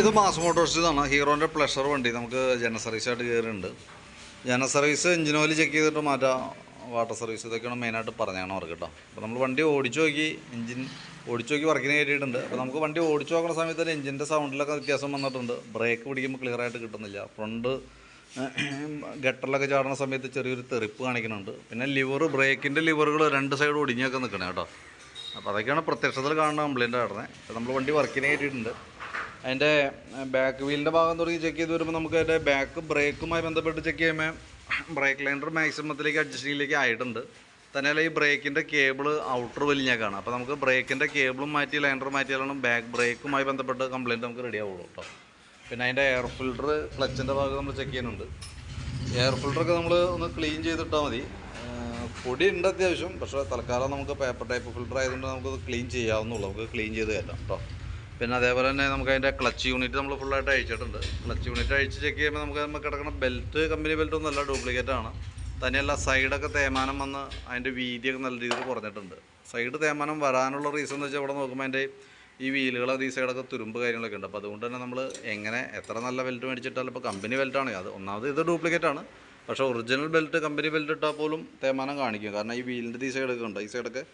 ഇത് mass മോട്ടോഴ്സിന്നാണ് ഹീറോന്റെ pleasure വണ്ടി. നമുക്ക് ജന സർവീസായിട്ട് കയറിയിട്ടുണ്ട് ജന സർവീസ് എഞ്ചിൻ ഓയിൽ ചെക്ക് ചെയ്തിട്ട് മാറ്റാം. വാട്ടർ സർവീസ് ഇതൊക്കെയാണ് മെയിനായിട്ട് പറഞ്ഞാണ് അവർക്ക് കേട്ടോ. അപ്പോൾ നമ്മൾ വണ്ടി ഓടിച്ചു നോക്കി എഞ്ചിൻ ഓടിച്ചു നോക്കി വർക്കിന് കയറ്റിയിട്ടുണ്ട് അപ്പോൾ നമുക്ക് വണ്ടി ഓടിച്ചു നോക്കുന്ന സമയത്ത് തന്നെ എഞ്ചിന്റെ സൗണ്ടിലൊക്കെ വ്യത്യാസം വന്നിട്ടുണ്ട്. ബ്രേക്ക് പിടിക്കുമ്പോൾ ക്ലിയർ ആയിട്ട് കിട്ടുന്നില്ല. ഫ്രണ്ട് ഗട്ടറിലൊക്കെ ചാടുന്ന സമയത്ത് ചെറിയൊരു തെറിപ്പ് കാണിക്കുന്നുണ്ട്. പിന്നെ ലിവർ ബ്രേക്കിന്റെ ലിവറുകൾ രണ്ട് സൈഡ് ഒടിഞ്ഞൊക്കെ നിൽക്കണേ കേട്ടോ. അപ്പോൾ അതൊക്കെയാണ് പ്രത്യക്ഷത്തിൽ കാണുന്ന കംപ്ലയിന്റ് ആടുന്നത് അപ്പോൾ നമ്മൾ വണ്ടി വർക്കിന് കയറ്റിയിട്ടുണ്ട് അതിന്റെ ബാക്ക് വീലിന്റെ ഭാഗം തുടങ്ങി ചെക്ക് ചെയ്ത് വരുമ്പോൾ നമുക്ക് അതിന്റെ ബാക്ക് ബ്രേക്കുമായി ബന്ധപ്പെട്ട് ചെക്ക് ചെയ്യുമ്പോൾ ബ്രേക്ക് ലൈൻഡർ മാക്സിമത്തിലേക്ക് അഡ്ജസ്റ്റിങ്ങിലേക്ക് ആയിട്ടുണ്ട്. തന്നെയല്ല ഈ ബ്രേക്കിന്റെ കേബിൾ ഔട്ടർ വലിഞ്ഞേക്കാണ് അപ്പോൾ നമുക്ക് ബ്രേക്കിന്റെ കേബിളും മാറ്റി ലൈൻഡർ മാറ്റിയാലാണ് ബാക്ക് ബ്രേക്കുമായി ബന്ധപ്പെട്ട് കംപ്ലയിന്റ് നമുക്ക് റെഡി ആവുള്ളൂ കേട്ടോ പിന്നെ അതിന്റെ എയർ ഫിൽട്ടർ ക്ലച്ചിന്റെ ഭാഗം നമ്മൾ ചെക്ക് ചെയ്യുന്നുണ്ട്. എയർ ഫിൽട്ടറൊക്കെ നമ്മൾ ഒന്ന് ക്ലീൻ ചെയ്തിട്ടാൽ മതി. പൊടി ഉണ്ട് അത്യാവശ്യം പക്ഷേ തൽക്കാലം നമുക്ക് പേപ്പർ ടൈപ്പ് ഫിൽട്ടർ ആയതുകൊണ്ട് നമുക്കത് ക്ലീൻ ചെയ്യാവുന്നുള്ളൂ നമുക്ക് ക്ലീൻ ചെയ്ത് കയറ്റാം കേട്ടോ പിന്നെ അതേപോലെ തന്നെ നമുക്ക് അതിന്റെ ക്ലച്ച് യൂണിറ്റ് നമ്മൾ ഫുള്ളായിട്ട് അഴിച്ചിട്ടുണ്ട്. ക്ലച്ച് യൂണിറ്റ് അഴിച്ച് ചെക്ക് ചെയ്യുമ്പോൾ നമുക്ക് നമുക്ക് കിടക്കുന്ന ബെൽറ്റ് കമ്പനി ബെൽറ്റ് ഒന്നല്ല ഡ്യൂപ്ലിക്കേറ്റ് ആണ്. തന്നെയല്ല സൈഡൊക്കെ തേമാനം വന്ന് അതിന്റെ വീതിയൊക്കെ നല്ല രീതിയിൽ കുറഞ്ഞിട്ടുണ്ട്. സൈഡ് തേമാനം വരാനുള്ള റീസൺ എന്ന് വെച്ചാൽ ഇവിടെ നോക്കുമ്പോൾ അതിന്റെ ഈ വീലുകൾ ഈ സൈഡൊക്കെ തുരുമ്പ് കാര്യങ്ങളൊക്കെ ഉണ്ട്. അപ്പോൾ അതുകൊണ്ട് തന്നെ നമ്മൾ എങ്ങനെ എത്ര നല്ല ബെൽറ്റ് മേടിച്ചിട്ടാലും ഇപ്പോൾ കമ്പനി ബെൽറ്റാണ് അത് ഒന്നാമത് ഇത് ഡ്യൂപ്ലിക്കേറ്റ് ആണ്. പക്ഷേ ഒറിജിനൽ ബെൽറ്റ് കമ്പനി ബെൽറ്റ് ഇട്ടാൽ പോലും തേമാനം കാണിക്കും. കാരണം ഈ വീലിന്റെ ഈ സൈഡൊക്കെ ഉണ്ട്. ഈ സൈഡൊക്കെ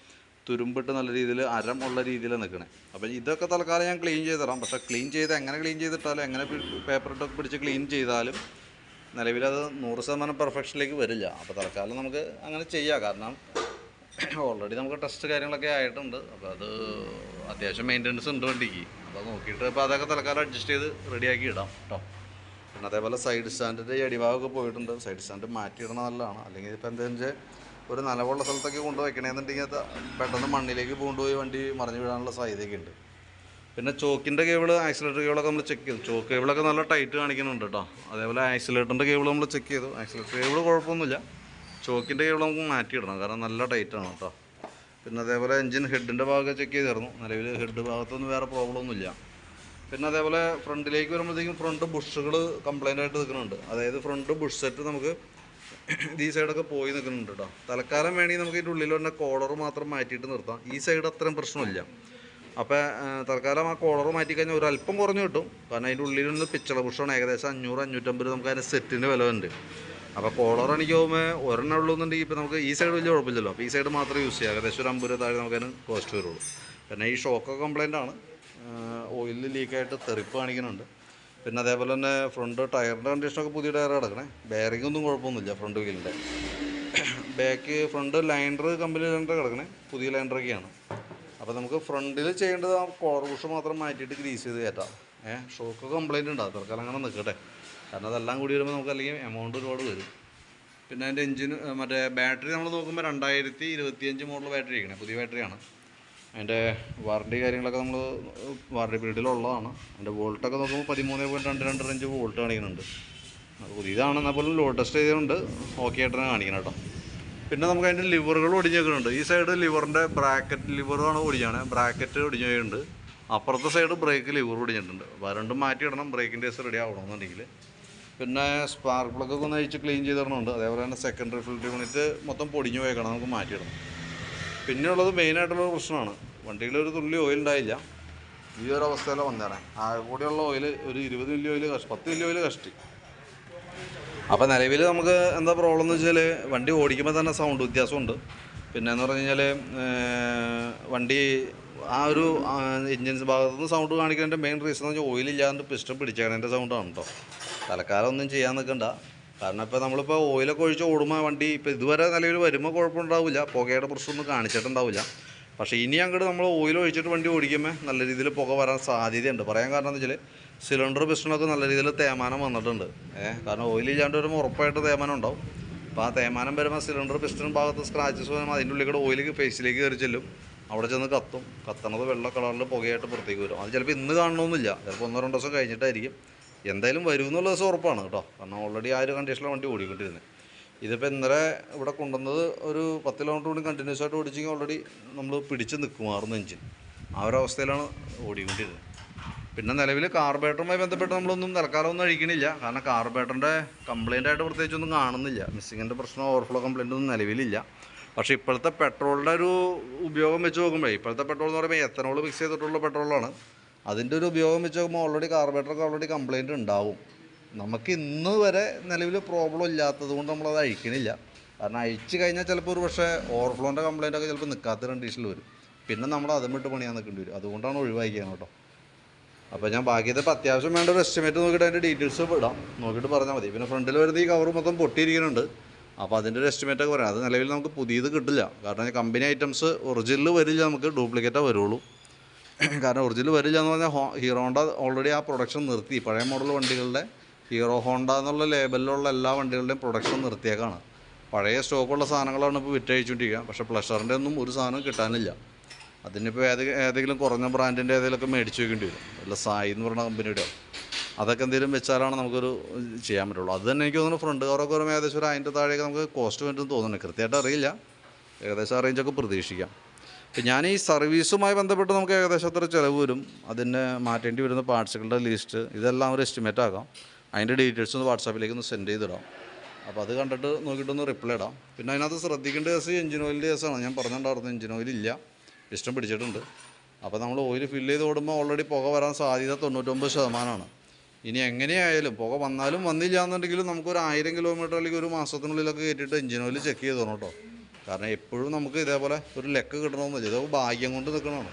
തുരുമ്പിട്ട് നല്ല രീതിയിൽ അരം ഉള്ള രീതിയിൽ നിൽക്കണേ. അപ്പം ഇതൊക്കെ തൽക്കാലം ഞാൻ ക്ലീൻ ചെയ്ത് തരാം. പക്ഷേ ക്ലീൻ ചെയ്ത് എങ്ങനെ ക്ലീൻ ചെയ്തിട്ടാലും എങ്ങനെ പേപ്പർ ഇട്ടൊക്കെ പിടിച്ച് ക്ലീൻ ചെയ്താലും നിലവിലത് നൂറ് ശതമാനം പെർഫെക്ഷനിലേക്ക് വരില്ല. അപ്പോൾ തൽക്കാലം നമുക്ക് അങ്ങനെ ചെയ്യാം. കാരണം ഓൾറെഡി നമുക്ക് ടെസ്റ്റ് കാര്യങ്ങളൊക്കെ ആയിട്ടുണ്ട്. അപ്പോൾ അത് അത്യാവശ്യം മെയിന്റനൻസ് ഉണ്ട് വണ്ടിക്ക്. അപ്പോൾ നോക്കിയിട്ട് ഇപ്പോൾ അതൊക്കെ തൽക്കാലം അഡ്ജസ്റ്റ് ചെയ്ത് റെഡിയാക്കി ഇടാം കേട്ടോ പിന്നെ അതേപോലെ സൈഡ് സ്റ്റാൻഡിന്റെ അടിഭാഗമൊക്കെ പോയിട്ടുണ്ട്. സൈഡ് സ്റ്റാൻഡ് മാറ്റിയിടണം നല്ലതാണ്. അല്ലെങ്കിൽ ഇപ്പോൾ എന്താണെന്ന് വെച്ചാൽ ഒരു നനവുള്ള സ്ഥലത്തൊക്കെ കൊണ്ടുവയ്ക്കണമെന്നുണ്ടെങ്കിൽ അത് പെട്ടെന്ന് മണ്ണിലേക്ക് കൊണ്ടുപോയി വണ്ടി മറിഞ്ഞു വീഴാനുള്ള സാധ്യതയൊക്കെ ഉണ്ട്. പിന്നെ ചോക്കിന്റെ കേബിൾ ആക്സിലേറ്റർ കേബിളൊക്കെ നമ്മൾ ചെക്ക് ചെയ്തു. ചോക്ക് കേബിളൊക്കെ നല്ല ടൈറ്റ് കാണിക്കുന്നുണ്ട് കേട്ടോ. അതേപോലെ ആക്സിലേറ്ററിന്റെ കേബിൾ നമ്മൾ ചെക്ക് ചെയ്തു. ആക്സിലേറ്റർ കേബിൾ കുഴപ്പമൊന്നുമില്ല. ചോക്കിന്റെ കേബിൾ നമുക്ക് മാറ്റിയിടണം കാരണം നല്ല ടൈറ്റാണ് കേട്ടോ. പിന്നെ അതേപോലെ എഞ്ചിൻ ഹെഡിന്റെ ഭാഗമൊക്കെ ചെക്ക് ചെയ്തിരുന്നു. നിലവിൽ ഹെഡ് ഭാഗത്തൊന്നും വേറെ പ്രോബ്ലം ഒന്നുമില്ല പിന്നെ അതേപോലെ ഫ്രണ്ടിലേക്ക് വരുമ്പോഴത്തേക്കും ഫ്രണ്ട് ബുഷുകൾ കംപ്ലൈന്റ് ആയിട്ട് നിൽക്കുന്നുണ്ട്. അതായത് ഫ്രണ്ട് ബുഷ് സെറ്റ് നമുക്ക് ഈ സൈഡൊക്കെ പോയി നിൽക്കുന്നുണ്ട് കേട്ടോ തൽക്കാലം വേണമെങ്കിൽ നമുക്ക് ഇതിന്റെ ഉള്ളിൽ തന്നെ കോളർ മാത്രം മാറ്റിയിട്ട് നിർത്താം. ഈ സൈഡ് അത്രയും പ്രശ്നമില്ല. അപ്പോൾ തൽക്കാലം ആ കോളർ മാറ്റി കഴിഞ്ഞാൽ ഒരു അല്പം കുറഞ്ഞു കിട്ടും. കാരണം അതിന്റെ ഉള്ളിൽ നിന്ന് പിച്ചള ബുഷാണ് ഏകദേശം അഞ്ഞൂറ് അഞ്ഞൂറ്റമ്പത് നമുക്ക് അതിന്റെ സെറ്റിന്റെ വില ഉണ്ട്. അപ്പോൾ കോളർ എനിക്ക് പോകുമ്പോൾ ഒരെണ്ണം ഉള്ളൂന്നുണ്ടെങ്കിൽ ഇപ്പോൾ നമുക്ക് ഈ സൈഡ് വലിയ കുഴപ്പമില്ലല്ലോ. അപ്പോൾ ഈ സൈഡ് മാത്രമേ യൂസ് ചെയ്യാം. ഏകദേശം ഒരു അമ്പത് താഴെ നമുക്കതിന് കോസ്റ്റ് വരുള്ളൂ. പിന്നെ ഈ ഷോക്ക് കംപ്ലൈന്റ് ആണ്. ഓയിലിൽ ലീക്കായിട്ട് തെറിപ്പ് കാണിക്കുന്നുണ്ട്. പിന്നെ അതേപോലെ തന്നെ ഫ്രണ്ട് ടയറിന്റെ കണ്ടീഷനൊക്കെ പുതിയ ടയർ കിടക്കണേ. ബെയറിംഗ് ഒന്നും കുഴപ്പമൊന്നുമില്ല front വീലിന്റെ back front liner company liner കിടക്കണേ. പുതിയ ലൈൻഡറൊക്കെയാണ് അപ്പോൾ നമുക്ക് ഫ്രണ്ടിൽ ചെയ്യേണ്ടത് ആ കോളർ ബുഷ് മാത്രം മാറ്റിയിട്ട് ഗ്രീസ് ചെയ്ത് കയറ്റാം. ഏഹ് ഷോക്ക് കംപ്ലൈന്റ് ഉണ്ടാകും തൽക്കാലം അങ്ങനെ നിൽക്കട്ടെ. കാരണം അതെല്ലാം കൂടി വരുമ്പോൾ നമുക്ക് അല്ലെങ്കിൽ എമൗണ്ട് ഒരുപാട് വരും. പിന്നെ അതിന്റെ എഞ്ചിന് മറ്റേ ബാറ്ററി നമ്മൾ നോക്കുമ്പോൾ രണ്ടായിരത്തി ഇരുപത്തിയഞ്ച് മോഡൽ ബാറ്ററി ഇരിക്കണേ. പുതിയ ബാറ്ററിയാണ് അതിന്റെ വാറണ്ടി കാര്യങ്ങളൊക്കെ നമ്മൾ വാറണ്ടി പീരീഡിലുള്ളതാണ് അതിന്റെ വോൾട്ടൊക്കെ നോക്കുമ്പോൾ പതിമൂന്ന് പോയിന്റ് രണ്ട് രണ്ട് അഞ്ച് വോൾട്ട് കാണിക്കുന്നുണ്ട്. പുതിയതാണ് എന്നാൽ പോലും ലോ ടെസ്റ്റ് ചെയ്തുകൊണ്ട് ഓക്കെ ആയിട്ട് തന്നെ കാണിക്കണം കേട്ടോ. പിന്നെ നമുക്ക് അതിന്റെ ലിവറുകൾ ഒടിഞ്ഞേക്കുന്നുണ്ട് ഈ സൈഡ് ലിവറിന്റെ ബ്രാക്കറ്റ് ലിവറാണ് ഒടിഞ്ഞാണ്. ബ്രാക്കറ്റ് ഒടിഞ്ഞ് പോയിട്ടുണ്ട് അപ്പുറത്തെ സൈഡ് ബ്രേക്ക് ലിവർ ഒടിഞ്ഞിട്ടുണ്ട്. അപ്പോൾ രണ്ടും മാറ്റിയിടണം ബ്രേക്കിന്റെ കേസ് റെഡി ആവണമെന്നുണ്ടെങ്കിൽ പിന്നെ സ്പാർക്ക് പ്ലഗ് ഒക്കെ ഒന്ന് അഴിച്ച് ക്ലീൻ ചെയ്തിടണമുണ്ട് അതേപോലെ തന്നെ സെക്കൻഡറി ഫിൽറ്റർ യൂണിറ്റ് മൊത്തം പൊടിഞ്ഞു പോയേക്കണം. നമുക്ക് മാറ്റിയിടണം പിന്നെയുള്ളത് മെയിനായിട്ടുള്ള പ്രശ്നമാണ്. വണ്ടിയിൽ ഒരു തുള്ളി ഓയിൽ ഉണ്ടായില്ല. ഈ ഒരു അവസ്ഥയിലെ വന്നേനെ. ആകെ കൂടിയുള്ള ഓയിൽ ഒരു ഇരുപത് മില്ലി ഓയിൽ കഷ്ടി പത്ത് മില്ലി ഓയിൽ കഷ്ടി. അപ്പോൾ നിലവിൽ നമുക്ക് എന്താ പ്രോബ്ലം എന്ന് വെച്ചാൽ വണ്ടി ഓടിക്കുമ്പോൾ തന്നെ സൗണ്ട് വ്യത്യാസമുണ്ട്. പിന്നെ എന്ന് പറഞ്ഞു കഴിഞ്ഞാൽ വണ്ടി ആ ഒരു എഞ്ചിൻസ് ഭാഗത്തു നിന്ന് സൗണ്ട് കാണിക്കുന്നതിന്റെ മെയിൻ റീസൺ എന്ന് വെച്ചാൽ ഓയിലില്ലാണ്ട് പിസ്റ്റം പിടിച്ചേക്കണതിന്റെ സൗണ്ടാണ് കേട്ടോ തൽക്കാലം ഒന്നും ചെയ്യാൻ നിൽക്കണ്ട കാരണം ഇപ്പോൾ നമ്മളിപ്പോൾ ഓയിലൊക്കെ ഒഴിച്ച് ഓടുമ്പോൾ വണ്ടി ഇപ്പോൾ ഇതുവരെ നിലവിൽ വരുമ്പോൾ കുഴപ്പമുണ്ടാവില്ല. പുകയുടെ പ്രശ്നമൊന്നും കാണിച്ചിട്ടുണ്ടാവില്ല. പക്ഷേ ഇനി അങ്ങോട്ട് നമ്മൾ ഓയിൽ ഒഴിച്ചിട്ട് വണ്ടി ഓടിക്കുമ്പോൾ നല്ല രീതിയിൽ പുക വരാൻ സാധ്യതയുണ്ട്. പറയാൻ കാരണം എന്ന് വെച്ചാൽ സിലിണ്ടർ പിസ്റ്റണൊക്കെ നല്ല രീതിയിൽ തേമാനം വന്നിട്ടുണ്ട്. ഏഹ് കാരണം ഓയിൽ ഇല്ലാണ്ട് വരുമ്പോൾ ഉറപ്പായിട്ട് തേമാനം ഉണ്ടാവും. അപ്പോൾ ആ തേമാനം വരുമ്പോൾ സിലിണ്ടർ പിസ്റ്റൺ ഭാഗത്ത് സ്ക്രാച്ചസ് വരുമ്പോൾ അതിന്റെ ഉള്ളിൽ കൂടെ ഓയിൽ ഫേസിലേക്ക് കയറി ചെല്ലും. അവിടെ ചെന്ന് കത്തും. കത്തണത് വെള്ള കളറിൽ പുകയായിട്ട് പുറത്തേക്ക് വരും. അത് ചിലപ്പോൾ ഇന്ന് കാണണമെന്നില്ല ചിലപ്പോൾ ഒന്നോ രണ്ടോ ദിവസം കഴിഞ്ഞിട്ടായിരിക്കും. എന്തായാലും വരും എന്നുള്ള ദിവസം ഉറപ്പാണ് കേട്ടോ. കാരണം ഓൾറെഡി ആ ഒരു കണ്ടീഷനിലാണ് വണ്ടി ഓടിക്കൊണ്ടിരുന്നത് ഇതിപ്പോൾ ഇന്നലെ ഇവിടെ കൊണ്ടുവന്നത് ഒരു പത്ത് കിലോമീറ്റർ കൂടി കണ്ടിന്യൂസ് ആയിട്ട് ഓടിച്ചെങ്കിൽ ഓൾറെഡി നമ്മൾ പിടിച്ച് നിൽക്കുമായിരുന്നു എഞ്ചിൻ ആ ഒരു അവസ്ഥയിലാണ് ഓടിക്കൊണ്ടിരുന്നത്. പിന്നെ നിലവിൽ കാർബേറ്ററുമായി ബന്ധപ്പെട്ട് നമ്മളൊന്നും തൽക്കാലം ഒന്നും അഴിക്കണില്ല. കാരണം കാർബേറ്ററിന്റെ കംപ്ലയിന്റായിട്ട് പ്രത്യേകിച്ചൊന്നും കാണുന്നില്ല. മിസ്സിങ്ങിന്റെ പ്രശ്നം ഓവർഫ്ലോ കംപ്ലയിന്റ് ഒന്നും നിലവിലില്ല. പക്ഷേ ഇപ്പോഴത്തെ പെട്രോളിന്റെ ഒരു ഉപയോഗം വെച്ച് നോക്കുമ്പോഴേ ഇപ്പോഴത്തെ പെട്രോൾ എന്ന് പറയുമ്പോൾ എത്തനോൾ മിക്സ് ചെയ്തിട്ടുള്ള പെട്രോളാണ് അതിന്റെ ഒരു ഉപയോഗം വെച്ച് നോക്കുമ്പോൾ ഓൾറെഡി കാർബറേറ്ററൊക്കെ ഓൾറെഡി കംപ്ലൈന്റ് ഉണ്ടാവും. നമുക്ക് ഇന്ന് വരെ നിലവിൽ പ്രോബ്ലം ഇല്ലാത്തത് കൊണ്ട് നമ്മളത് അഴിക്കണില്ല. കാരണം അഴിച്ചു കഴിഞ്ഞാൽ ചിലപ്പോൾ ഒരു പക്ഷേ ഓവർഫ്ലോന്റെ കംപ്ലൈന്റ് ഒക്കെ ചിലപ്പോൾ നിൽക്കാത്ത കണ്ടീഷനിൽ വരും. പിന്നെ നമ്മൾ അതും വിട്ട് പണിയാൻ നിൽക്കേണ്ടി വരും. അതുകൊണ്ടാണ് ഒഴിവാക്കിയാണ് കേട്ടോ. അപ്പോൾ ഞാൻ ബാക്കിയത്തെ ഇപ്പോൾ അത്യാവശ്യം വേണ്ട ഒരു എസ്റ്റിമേറ്റ് നോക്കിയിട്ട് അതിന്റെ ഡീറ്റെയിൽസ് ഇടാം. നോക്കിയിട്ട് പറഞ്ഞാൽ മതി. പിന്നെ ഫ്രണ്ടിൽ വരുന്ന ഈ കവർ മൊത്തം പൊട്ടിയിരിക്കുന്നുണ്ട്. അപ്പോൾ അതിന്റെ ഒരു എസ്റ്റിമേറ്റ് ഒക്കെ പറയാം. അത് നിലവിൽ നമുക്ക് പുതിയത് കിട്ടില്ല. കാരണം കമ്പനി ഐറ്റംസ് ഒറിജിനൽ വരില്ല നമുക്ക് ഡ്യൂപ്ലിക്കേറ്റേ വരുള്ളൂ. കാരണം ഒറിജിനൽ വരില്ല എന്ന് പറഞ്ഞാൽ ഹോ ഹീറോ ഹോണ്ട ഓൾറെഡി ആ പ്രൊഡക്ഷൻ നിർത്തി. പഴയ മോഡൽ വണ്ടികളുടെ ഹീറോ ഹോണ്ട എന്നുള്ള ലേബലിലുള്ള എല്ലാ വണ്ടികളുടെയും പ്രൊഡക്ഷൻ നിർത്തിയേക്കാണ്. പഴയ സ്റ്റോക്കുള്ള സാധനങ്ങളാണ് ഇപ്പോൾ വിറ്റഴിച്ചുകൊണ്ടിരിക്കുക പക്ഷേ പ്ലഷറിന്റെ ഒന്നും ഒരു സാധനം കിട്ടാനില്ല. അതിനിപ്പോൾ ഏത് ഏതെങ്കിലും കുറഞ്ഞ ബ്രാൻഡിന്റെ ഏതെങ്കിലുമൊക്കെ മേടിച്ച് വെക്കേണ്ടി വരും. വല്ല സായി എന്ന് പറഞ്ഞ കമ്പനിയുടെ അതൊക്കെ എന്തെങ്കിലും വെച്ചാലാണ് നമുക്കൊരു ചെയ്യാൻ പറ്റുള്ളൂ. അത് തന്നെ എനിക്ക് തോന്നുന്നു ഫ്രണ്ട് കവറൊക്കെ വരുമ്പോൾ ഏകദേശം ഒരു അതിന്റെ താഴേക്ക് നമുക്ക് കോസ്റ്റ് വേണ്ടി തോന്നുന്നുണ്ട് കൃത്യമായിട്ട് അറിയില്ല. ഏകദേശം ആ റേഞ്ചൊക്കെ പ്രതീക്ഷിക്കാം. ഇപ്പം ഞാൻ ഈ സർവീസുമായി ബന്ധപ്പെട്ട് നമുക്ക് ഏകദേശം എത്ര ചിലവ് വരും. അതിന് മാറ്റേണ്ടി വരുന്ന പാർട്സുകളുടെ ലിസ്റ്റ് ഇതെല്ലാം ഒരു എസ്റ്റിമേറ്റ് ആക്കാം. അതിന്റെ ഡീറ്റെയിൽസ് ഒന്ന് വാട്സാപ്പിലേക്ക് ഒന്ന് സെൻഡ് ചെയ്തിടാം. അപ്പോൾ അത് കണ്ടിട്ട് നോക്കിയിട്ടൊന്ന് റിപ്ലൈ ഇടാം. പിന്നെ അതിനകത്ത് ശ്രദ്ധിക്കേണ്ട കേസ് എഞ്ചിൻ ഓയിലിന്റെ കേസാണ്. ഞാൻ പറഞ്ഞിട്ടുണ്ടായിരുന്നു എഞ്ചിൻ ഓയിൽ ഇല്ല. ഇഷ്ടം പിടിച്ചിട്ടുണ്ട്. അപ്പോൾ നമ്മൾ ഓയിൽ ഫില്ല് ചെയ്ത് ഓടുമ്പോൾ ഓൾറെഡി പുക വരാൻ സാധ്യത തൊണ്ണൂറ്റൊമ്പത് ശതമാനമാണ്. ഇനി എങ്ങനെയായാലും പുക വന്നാലും വന്നില്ല എന്നുണ്ടെങ്കിലും നമുക്കൊരു ആയിരം കിലോമീറ്റർ അല്ലെങ്കിൽ ഒരു മാസത്തിനുള്ളിലൊക്കെ കയറ്റിയിട്ട് എഞ്ചിൻ ഓയിൽ ചെക്ക് ചെയ്ത് തരണം കേട്ടോ. കാരണം എപ്പോഴും നമുക്ക് ഇതേപോലെ ഒരു ലെക്ക് കിട്ടണമെന്നില്ല ഇതൊക്കെ ഭാഗ്യം കൊണ്ട് നിൽക്കണമാണ്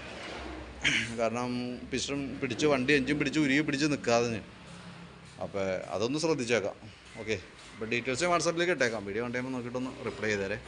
കാരണം പിസ്റ്റൺ പിടിച്ച് വണ്ടി എഞ്ചും പിടിച്ച് ഉരുകി പിടിച്ച് നിൽക്കാതെ അപ്പോൾ അതൊന്ന് ശ്രദ്ധിച്ചേക്കാം. ഓക്കെ. അപ്പോൾ ഡീറ്റെയിൽസ് വാട്സാപ്പിലേക്ക് ഇട്ടേക്കാം. വീഡിയോ കണ്ടുമ്പോൾ നോക്കിയിട്ടൊന്ന് റിപ്ലൈ ചെയ്തേരെ.